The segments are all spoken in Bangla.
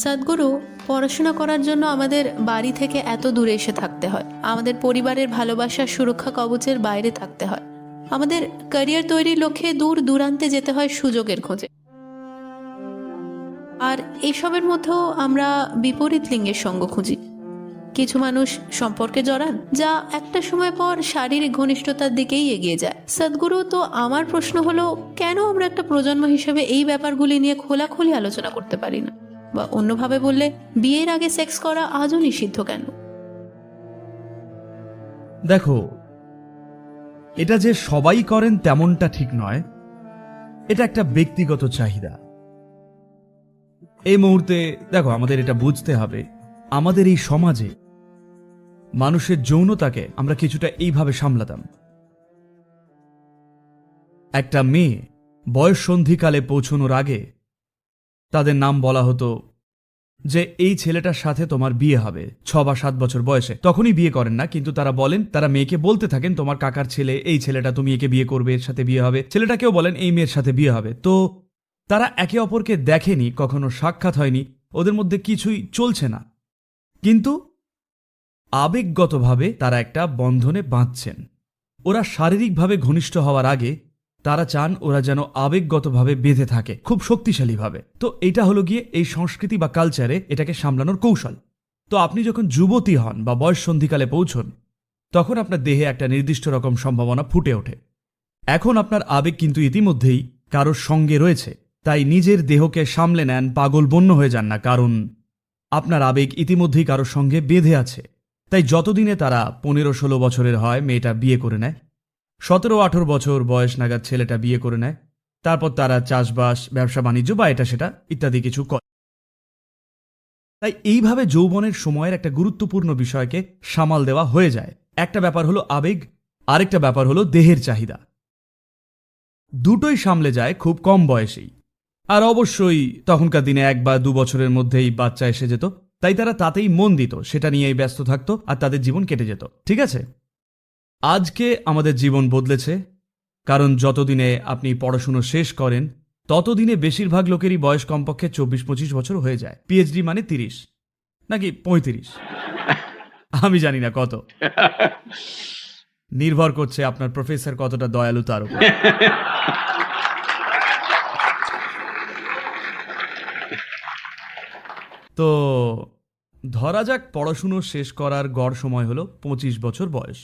সদ্গুরু পড়াশোনা করার জন্য আমাদের বাড়ি থেকে এত দূরে এসে থাকতে হয়। আমাদের পরিবারের ভালোবাসা সুরক্ষা কবচের বাইরে থাকতে হয়। আমাদের ক্যারিয়ার তৈরির লক্ষ্যে দূর দূরান্তে যেতে হয় সুযোগের খোঁজে। আর এসবের মধ্যেও আমরা বিপরীত লিঙ্গের সঙ্গ খুঁজি। কিছু মানুষ সম্পর্কে জড়ান, যা একটা সময় পর শারীরিক ঘনিষ্ঠতার দিকেই এগিয়ে যায়। সদ্গুরু, তো আমার প্রশ্ন হলো, কেন আমরা একটা প্রজন্ম হিসেবে এই ব্যাপারগুলি নিয়ে খোলাখুলি আলোচনা করতে পারি না? বা অন্যভাবে বললে, বিয়ের আগে সেক্স করা আজও নিষিদ্ধ কেন? দেখো, এটা যে সবাই করেন তেমনটা ঠিক নয়। এটা একটা ব্যক্তিগত চাহিদা। এই মুহূর্তে, দেখো, আমাদের এটা বুঝতে হবে। আমাদের এই সমাজে মানুষের যৌনতাকে আমরা কিছুটা এইভাবে সামলাতাম। একটা মেয়ে বয়স সন্ধিকালে পৌঁছনোর আগে তাদের নাম বলা হতো যে, এই ছেলেটার সাথে তোমার বিয়ে হবে, ছ বা সাত বছর বয়সে। তখনই বিয়ে করেন না, কিন্তু তারা বলেন, তারা মেয়েকে বলতে থাকেন, তোমার কাকার ছেলে, এই ছেলেটা তুমি একে বিয়ে করবে, এর সাথে বিয়ে হবে। ছেলেটাকেও বলেন, এই মেয়ের সাথে বিয়ে হবে। তো তারা একে অপরকে দেখেনি, কখনো সাক্ষাৎ হয়নি, ওদের মধ্যে কিছুই চলছে না। কিন্তু আবেগগতভাবে তারা একটা বন্ধনে বাঁধছেন। ওরা শারীরিকভাবে ঘনিষ্ঠ হওয়ার আগে তারা চান ওরা যেন আবেগগতভাবে বেঁধে থাকে, খুব শক্তিশালীভাবে। তো এটা হলো গিয়ে এই সংস্কৃতি বা কালচারে এটাকে সামলানোর কৌশল। তো আপনি যখন যুবতী হন বা বয়স সন্ধিকালে পৌঁছন, তখন আপনার দেহে একটা নির্দিষ্ট রকম সম্ভাবনা ফুটে ওঠে। এখন আপনার আবেগ কিন্তু ইতিমধ্যেই কারোর সঙ্গে রয়েছে, তাই নিজের দেহকে সামলে নেন পাগল বন্য হয়ে যান না, কারণ আপনার আবেগ ইতিমধ্যেই কারোর সঙ্গে বেঁধে আছে। তাই যতদিনে তারা পনেরো ষোলো বছরের হয়, মেয়েটা বিয়ে করে নেয় সতেরো আঠেরো বছর বয়স নাগাদ ছেলেটা বিয়ে করে নেয়। তারপর তারা চাষবাস, ব্যবসা, বাণিজ্য বা এটা সেটা ইত্যাদি কিছু করে। তাই এইভাবে যৌবনের সময়ের একটা গুরুত্বপূর্ণ বিষয়কে সামাল দেওয়া হয়ে যায়। একটা ব্যাপার হলো আবেগ, আরেকটা ব্যাপার হলো দেহের চাহিদা। দুটোই সামলে যায় খুব কম বয়সেই। আর অবশ্যই তখনকার দিনে এক বা দু বছরের মধ্যেই বাচ্চা এসে যেত, তাই তারা তাতেই মন দিত, সেটা নিয়েই ব্যস্ত থাকতো আর তাদের জীবন কেটে যেত, ঠিক আছে? আজকে আমাদের জীবন বদলেছে, কারণ যতদিনে আপনি পড়াশুনো শেষ করেন, ততদিনে বেশিরভাগ লোকেরই বয়স কমপক্ষে চব্বিশ পঁচিশ বছর হয়ে যায়। পিএইচডি মানে তিরিশ, নাকি পঁয়ত্রিশ? আমি জানি না কত। নির্ভর করছে আপনার প্রফেসর কতটা দয়ালু তার উপর তো ধরা যাক পড়াশুনো শেষ করার গড় সময় হলো পঁচিশ বছর বয়স।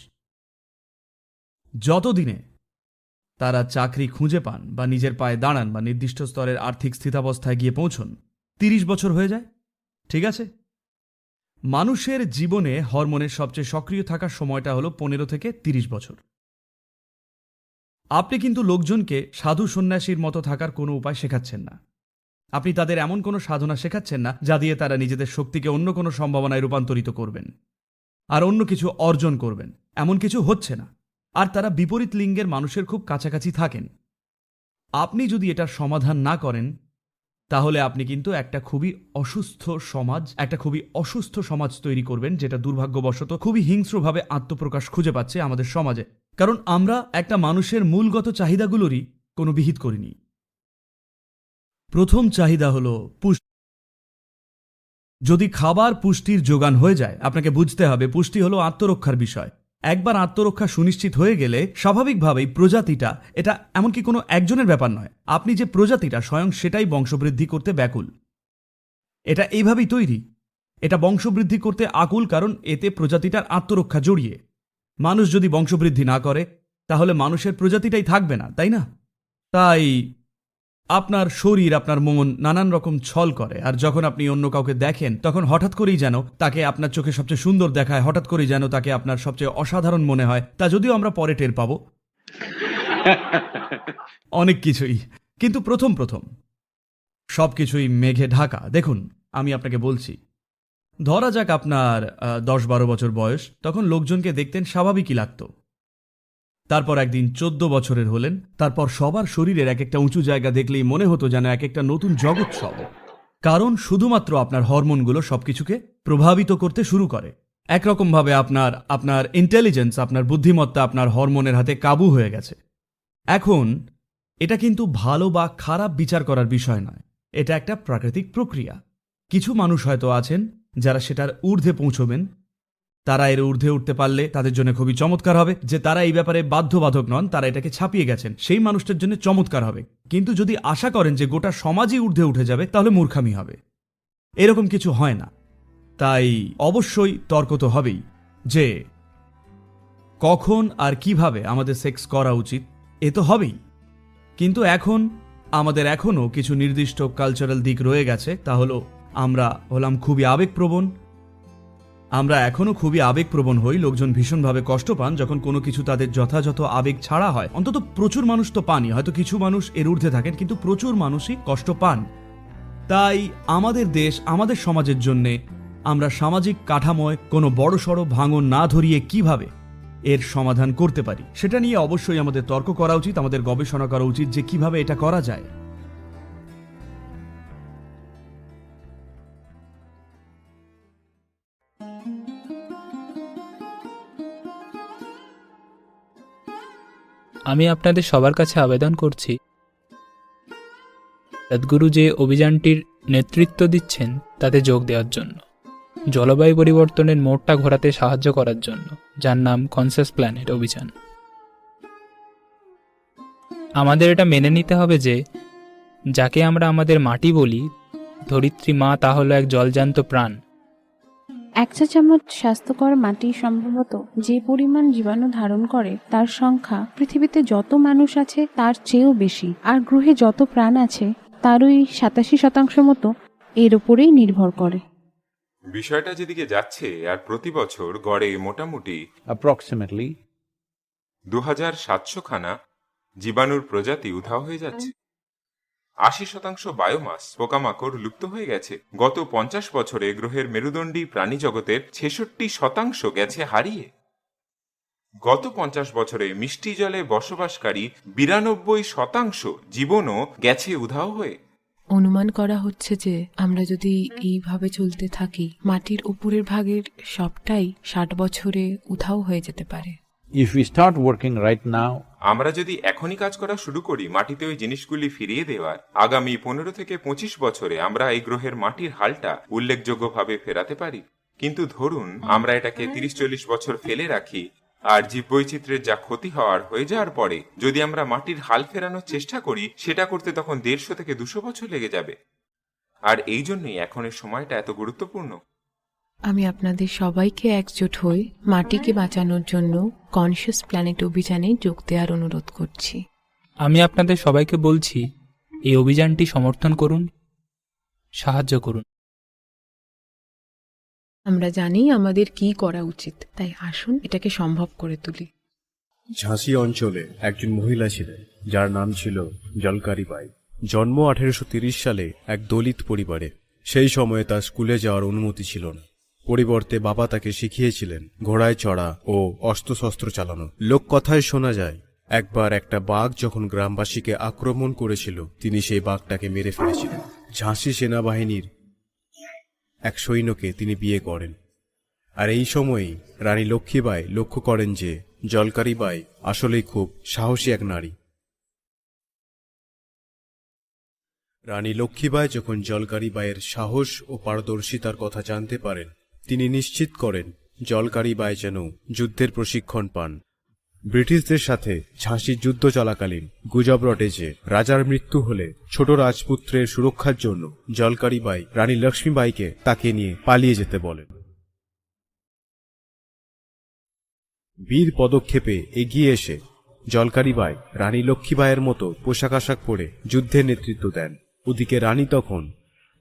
যতদিনে তারা চাকরি খুঁজে পান বা নিজের পায়ে দাঁড়ান বা নির্দিষ্ট স্তরের আর্থিক স্থিতাবস্থায় গিয়ে পৌঁছন, তিরিশ বছর হয়ে যায়। ঠিক আছে? মানুষের জীবনে হরমোনের সবচেয়ে সক্রিয় থাকার সময়টা হলো পনেরো থেকে তিরিশ বছর। আপনি কিন্তু লোকজনকে সাধু সন্ন্যাসীর মতো থাকার কোনো উপায় শেখাচ্ছেন না। আপনি তাদের এমন কোনো সাধনা শেখাচ্ছেন না যা দিয়ে তারা নিজেদের শক্তিকে অন্য কোনো সম্ভাবনায় রূপান্তরিত করবেন। আর অন্য কিছু অর্জন করবেন। এমন কিছু হচ্ছে না। আর তারা বিপরীত লিঙ্গের মানুষের খুব কাছাকাছি থাকেন। আপনি যদি এটার সমাধান না করেন, তাহলে আপনি কিন্তু একটা খুবই অসুস্থ সমাজ, একটা খুবই অসুস্থ সমাজ তৈরি করবেন, যেটা দুর্ভাগ্যবশত খুবই হিংস্রভাবে আত্মপ্রকাশ খুঁজে পাচ্ছে আমাদের সমাজে। কারণ আমরা একটা মানুষের মূলগত চাহিদাগুলোরই কোনো বিহিত করিনি। প্রথম চাহিদা হলো পুষ্টি। যদি খাবার পুষ্টির যোগান হয়ে যায়, আপনাকে বুঝতে হবে পুষ্টি হলো আত্মরক্ষার বিষয়। একবার আত্মরক্ষা সুনিশ্চিত হয়ে গেলে স্বাভাবিকভাবেই প্রজাতিটা, এটা এমনকি কোনো একজনের ব্যাপার নয়, আপনি যে প্রজাতিটা স্বয়ং সেটাই বংশবৃদ্ধি করতে ব্যাকুল। এটা এইভাবেই তৈরি। এটা বংশবৃদ্ধি করতে আকুল কারণ এতে প্রজাতিটার আত্মরক্ষা জড়িয়ে। মানুষ যদি বংশবৃদ্ধি না করে, তাহলে মানুষের প্রজাতিটাই থাকবে না, তাই না? তাই আপনার শরীর আপনার মন নানান রকম ছল করে। আর যখন আপনি অন্য কাউকে দেখেন তখন হঠাৎ করেই যেন তাকে আপনার চোখে সবচেয়ে সুন্দর দেখায় হঠাৎ করেই যেন তাকে আপনার সবচেয়ে অসাধারণ মনে হয়। তা যদিও আমরা পরে টের পাবো। অনেক কিছুই। কিন্তু প্রথম প্রথম। সব কিছুই মেঘে ঢাকা। দেখুন আমি আপনাকে বলছি। ধরা যাক আপনার দশ বারো বছর বয়স তখন লোকজনকে দেখতেন স্বাভাবিকই লাগতো। তারপর একদিন চোদ্দ বছরের হলেন, তারপর সবার শরীরের এক একটা উঁচু জায়গা দেখলেই মনে হতো যেন এক একটা নতুন জগৎ সব কারণ শুধুমাত্র আপনার হরমোনগুলো সবকিছুকে প্রভাবিত করতে শুরু করে। একরকমভাবে আপনার আপনার ইন্টেলিজেন্স আপনার বুদ্ধিমত্তা, আপনার হরমোনের হাতে কাবু হয়ে গেছে। এখন, এটা কিন্তু ভালো বা খারাপ বিচার করার বিষয় নয়। এটা একটা প্রাকৃতিক প্রক্রিয়া। কিছু মানুষ হয়তো আছেন যারা সেটার ঊর্ধ্বে পৌঁছবেন তারা এর ঊর্ধ্বে উঠতে পারলে তাদের জন্য খুবই চমৎকার হবে। যে তারা এই ব্যাপারে বাধ্যবাধক নন, তারা এটাকে ছাপিয়ে গেছেন। সেই মানুষটার জন্য চমৎকার হবে। কিন্তু যদি আশা করেন যে গোটা সমাজই ঊর্ধ্বে উঠে যাবে, তাহলে মূর্খামি হবে। এরকম কিছু হয় না। তাই অবশ্যই তর্ক তো হবেই যে কখন আর কীভাবে আমাদের সেক্স করা উচিত, এ তো হবেই। কিন্তু এখন, আমাদের এখনও কিছু নির্দিষ্ট কালচারাল দিক রয়ে গেছে। তা হলো, আমরা হলাম খুবই আবেগপ্রবণ আমরা এখনও খুবই আবেগপ্রবণ হই, লোকজন ভীষণভাবে কষ্ট পান, যখন কোনো কিছু তাদের যথাযথ আবেগ ছাড়া হয়। অন্তত প্রচুর মানুষ তো পানই, হয়তো কিছু মানুষ এর ঊর্ধ্বে থাকেন, কিন্তু প্রচুর মানুষই কষ্ট পান। তাই আমাদের দেশ, আমাদের সমাজের জন্যে আমরা সামাজিক কাঠামোয় কোনো বড়সড় ভাঙন না ধরিয়ে কীভাবে এর সমাধান করতে পারি, সেটা নিয়ে অবশ্যই আমাদের তর্ক করা উচিত, আমাদের গবেষণা করা উচিত যে কীভাবে এটা করা যায়। আমি আপনাদের সবার কাছে আবেদন করছি। সদ্গুরু যে অভিযানটির নেতৃত্ব দিচ্ছেন, তাতে যোগ দেওয়ার জন্য। জলবায়ু পরিবর্তনের মোড়টা ঘোরাতে সাহায্য করার জন্য, যার নাম কনসাস প্ল্যানেট অভিযান। আমাদের এটা মেনে নিতে হবে যে, যাকে আমরা আমাদের মাটি বলি, ধরিত্রী মা তা হলো এক জলজান্ত প্রাণ। এক চা চামচ স্বাস্থ্যকর মাটি সম্ভবত যে পরিমাণ জীবাণু ধারণ করে তার সংখ্যা পৃথিবীতে যত মানুষ আছে তার চেয়েও বেশি। আর গ্রহে যত প্রাণ আছে তার ওই সাতাশি শতাংশ মতো এর উপরেই নির্ভর করে। বিষয়টা যেদিকে যাচ্ছে আর প্রতি বছর গড়ে মোটামুটি অ্যাপ্রক্সিমেটলি দু হাজার সাতশো খানা জীবাণুর প্রজাতি উধাও হয়ে যাচ্ছে। আশি শতাংশ বায়োমাস পোকামাকড় লুপ্ত হয়ে গেছে। গত পঞ্চাশ বছরে গ্রহের মেরুদণ্ডী প্রাণী জগতের ছেষট্টি শতাংশ গেছে হারিয়ে। গত পঞ্চাশ বছরে মিষ্টি জলে বসবাসকারী বিরানব্বই শতাংশ জীবনও গেছে উধাও হয়ে। অনুমান করা হচ্ছে যে আমরা যদি এইভাবে চলতে থাকি, মাটির উপরের ভাগের সবটাই ষাট বছরে উধাও হয়ে যেতে পারে। If we start working right now, আমরা যদি এখনই কাজ করা শুরু করি, মাটিতে ওই জিনিসগুলি ফিরিয়ে দেওয়ার, আগামী পনেরো থেকে পঁচিশ বছরে আমরা এই গ্রহের মাটির হালটা উল্লেখযোগ্যভাবে ফেরাতে পারি। কিন্তু ধরুন, আমরা এটাকে তিরিশ চল্লিশ বছর ফেলে রাখি, আর জীববৈচিত্র্যের যা ক্ষতি হওয়ার হয়ে যাওয়ার পরে যদি আমরা মাটির হাল ফেরানোর চেষ্টা করি, সেটা করতে তখন দেড়শো থেকে দুশো বছর লেগে যাবে। আর এই জন্যই এখন এখনের সময়টা এত গুরুত্বপূর্ণ। আমি আপনাদের সবাইকে একজোট হয়ে মাটিকে বাঁচানোর জন্য কনসিয়াস প্ল্যানেট অভিযানে যোগ দেওয়ার অনুরোধ করছি। আমি আপনাদের সবাইকে বলছি এই অভিযানটি সমর্থন করুন সাহায্য করুন। আমরা জানি আমাদের কি করা উচিত তাই আসুন এটাকে সম্ভব করে তুলি। ঝাঁসি অঞ্চলে একজন মহিলা ছিলেন যার নাম ছিল জলকারি বাই। জন্ম আঠেরোশো সালে এক দলিত পরিবারে। সেই সময়ে তার স্কুলে যাওয়ার অনুমতি ছিল না। পরিবর্তে বাবা তাকে শিখিয়েছিলেন ঘোড়ায় চড়া ও অস্ত্রশস্ত্র চালানো। লোককথায় শোনা যায়, একবার একটা বাঘ যখন গ্রামবাসীকে আক্রমণ করেছিল, তিনি সেই বাঘটাকে মেরে ফেলেছিলেন। ঝাঁসি সেনাবাহিনীর এক সৈন্যকে তিনি বিয়ে করেন। আর এই সময়েই রানী লক্ষ্মীবাই লক্ষ্য করেন যে জলকারি বাই আসলেই খুব সাহসী এক নারী। রানী লক্ষ্মীবাই যখন জলকারি বাইয়ের সাহস ও পারদর্শিতার কথা জানতে পারেন তিনি নিশ্চিত করেন, জলকারি বাই যেন যুদ্ধের প্রশিক্ষণ পান। ব্রিটিশদের সাথে ঝাঁসির যুদ্ধ চলাকালীন গুজব রটে যে রাজার মৃত্যু হলে ছোট রাজপুত্রের সুরক্ষার জন্য জলকারি বাই, রানী লক্ষ্মীবাইকে তাকে নিয়ে পালিয়ে যেতে বলেন। বীর পদক্ষেপে এগিয়ে এসে জলকারি বাই, রানী লক্ষ্মীবাইয়ের মতো পোশাক আশাক পরে যুদ্ধের নেতৃত্ব দেন। ওদিকে রানী তখন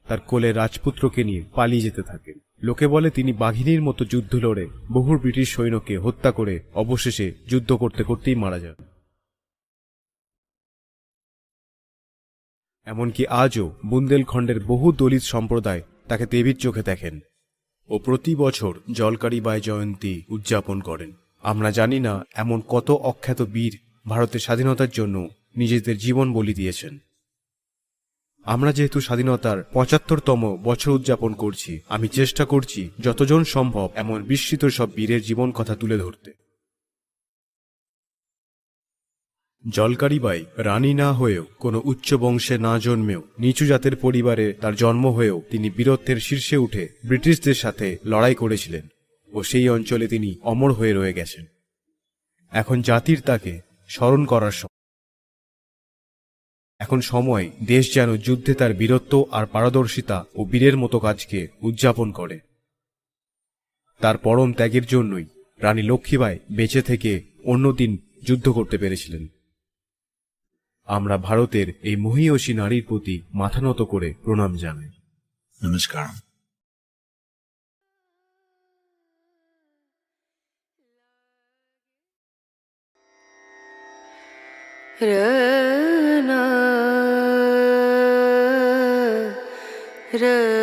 তার কোলে রাজপুত্রকে নিয়ে পালিয়ে যেতে থাকেন। লোকে বলে তিনি বাঘিনীর মতো যুদ্ধ লড়ে বহু ব্রিটিশ সৈন্যকে হত্যা করে অবশেষে যুদ্ধ করতে করতেই মারা যান। এমনকি আজও বুন্দেলখণ্ডের বহু দলিত সম্প্রদায় তাকে দেবীর চোখে দেখেন ও প্রতি বছর জলকারি বাই জয়ন্তী উদযাপন করেন। আমরা জানি না এমন কত অখ্যাত বীর ভারতের স্বাধীনতার জন্য নিজেদের জীবন বলি দিয়েছেন। আমরা যেহেতু স্বাধীনতার পঁচাত্তরতম বছর উদযাপন করছি, আমি চেষ্টা করছি যতজন সম্ভব এমন বিস্মৃত সব বীরের জীবন কথা তুলে ধরতে। জলকারিবাই রানী না হয়েও, কোনো উচ্চ বংশে না জন্মেও, নিচু জাতের পরিবারে তার জন্ম হয়েও তিনি বীরত্বের শীর্ষে উঠে ব্রিটিশদের সাথে লড়াই করেছিলেন ও সেই অঞ্চলে তিনি অমর হয়ে রয়ে গেছেন। এখন জাতির তাকে স্মরণ করার সময় এখন সময় দেশ যেন যুদ্ধে তার বীরত্ব আর পারদর্শিতা ও বীরের মতো কাজকে উদযাপন করে। তার পরম ত্যাগের জন্যই রানী লক্ষ্মীবাই বেঁচে থেকে অন্যদিন যুদ্ধ করতে পেরেছিলেন। আমরা ভারতের এই মহীয়সী নারীর প্রতি মাথা নত করে প্রণাম জানাই। নমস্কার। Kırık.